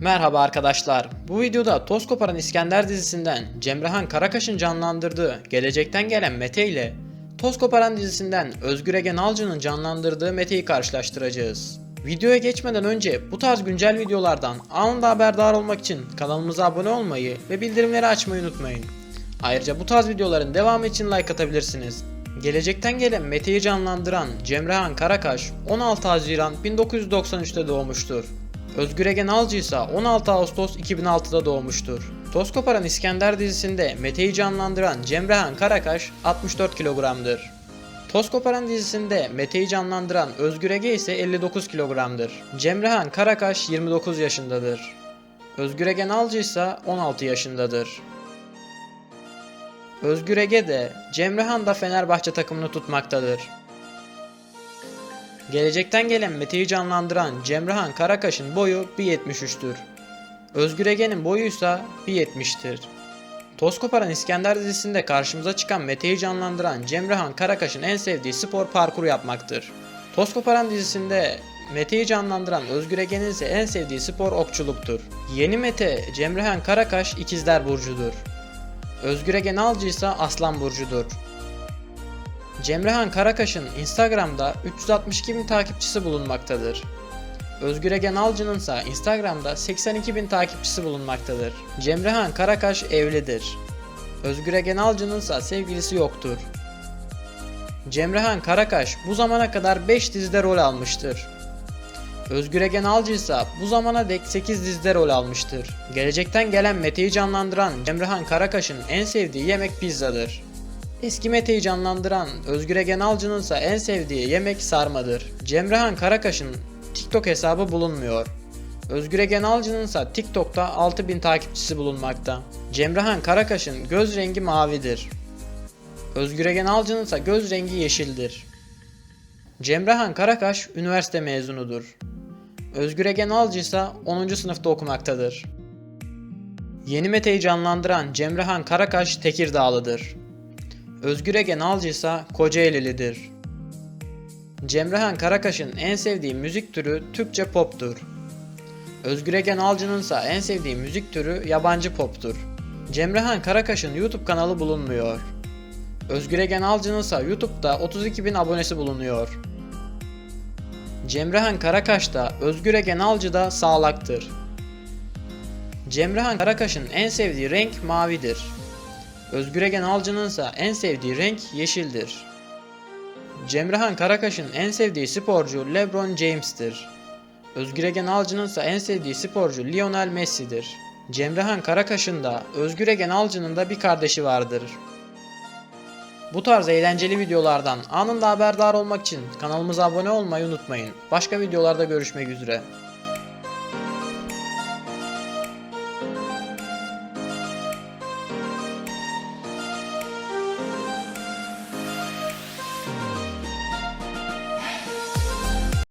Merhaba arkadaşlar. Bu videoda Toz Koparan İskender dizisinden Cemrehan Karakaş'ın canlandırdığı Gelecekten Gelen Mete ile Toz Koparan dizisinden Özgür Egen Alcı'nın canlandırdığı Mete'yi karşılaştıracağız. Videoya geçmeden önce bu tarz güncel videolardan anında haberdar olmak için kanalımıza abone olmayı ve bildirimleri açmayı unutmayın. Ayrıca bu tarz videoların devamı için like atabilirsiniz. Gelecekten gelen Mete'yi canlandıran Cemrehan Karakaş 16 Haziran 1993'te doğmuştur. Özgür Egen Alcı ise 16 Ağustos 2006'da doğmuştur. Toz Koparan İskender dizisinde Mete'yi canlandıran Cemrehan Karakaş 64 kilogramdır. Toz Koparan dizisinde Mete'yi canlandıran Özgür Ege ise 59 kilogramdır. Cemrehan Karakaş 29 yaşındadır. Özgür Egen Alcı ise 16 yaşındadır. Özgür Ege de Cemrehan da Fenerbahçe takımını tutmaktadır. Gelecekten gelen Mete'yi canlandıran Cemrehan Karakaş'ın boyu 1.73'tür. Özgür Ege'nin boyu ise 1.70'tir. Toz Koparan İskender dizisinde karşımıza çıkan Mete'yi canlandıran Cemrehan Karakaş'ın en sevdiği spor parkur yapmaktır. Toz Koparan dizisinde Mete'yi canlandıran Özgür Ege'nin ise en sevdiği spor okçuluktur. Yeni Mete Cemrehan Karakaş ikizler burcudur. Özgür Egen Alcı ise Aslan burcudur. Cemrehan Karakaş'ın Instagram'da 362 bin takipçisi bulunmaktadır. Özgür Egen Alcı'nın ise Instagram'da 82 bin takipçisi bulunmaktadır. Cemrehan Karakaş evlidir. Özgür Egen Alcı'nın ise sevgilisi yoktur. Cemrehan Karakaş bu zamana kadar 5 dizide rol almıştır. Özgür Egen Alcı ise bu zamana dek 8 dizide rol almıştır. Gelecekten gelen Mete'yi canlandıran Cemrehan Karakaş'ın en sevdiği yemek pizzadır. Eski Mete'yi canlandıran Özgür Egen Alcı'nın ise en sevdiği yemek sarmadır. Cemrehan Karakaş'ın TikTok hesabı bulunmuyor. Özgür Egen Alcı'nın ise TikTok'ta 6000 takipçisi bulunmakta. Cemrehan Karakaş'ın göz rengi mavidir. Özgür Egen Alcı'nın ise göz rengi yeşildir. Cemrehan Karakaş üniversite mezunudur. Özgür Egen Alcı ise 10. sınıfta okumaktadır. Yeni Mete'yi canlandıran Cemrehan Karakaş Tekirdağlıdır. Özgür Egen Alcı ise Kocaelilidir. Cemrehan Karakaş'ın en sevdiği müzik türü Türkçe poptur. Özgür Egen Alcı'nın ise en sevdiği müzik türü yabancı poptur. Cemrehan Karakaş'ın YouTube kanalı bulunmuyor. Özgür Egen Alcı'nın ise YouTube'da 32 bin abonesi bulunuyor. Cemrehan Karakaş'ta Özgür Egen Alcı'da sağlaktır. Cemrehan Karakaş'ın en sevdiği renk mavidir. Özgür Egen Alcı'nın ise en sevdiği renk yeşildir. Cemrehan Karakaş'ın en sevdiği sporcu LeBron James'tir. Özgür Egen Alcı'nın ise en sevdiği sporcu Lionel Messi'dir. Cemrehan Karakaş'ın da Özgür Egen Alcı'nın da bir kardeşi vardır. Bu tarz eğlenceli videolardan anında haberdar olmak için kanalımıza abone olmayı unutmayın. Başka videolarda görüşmek üzere.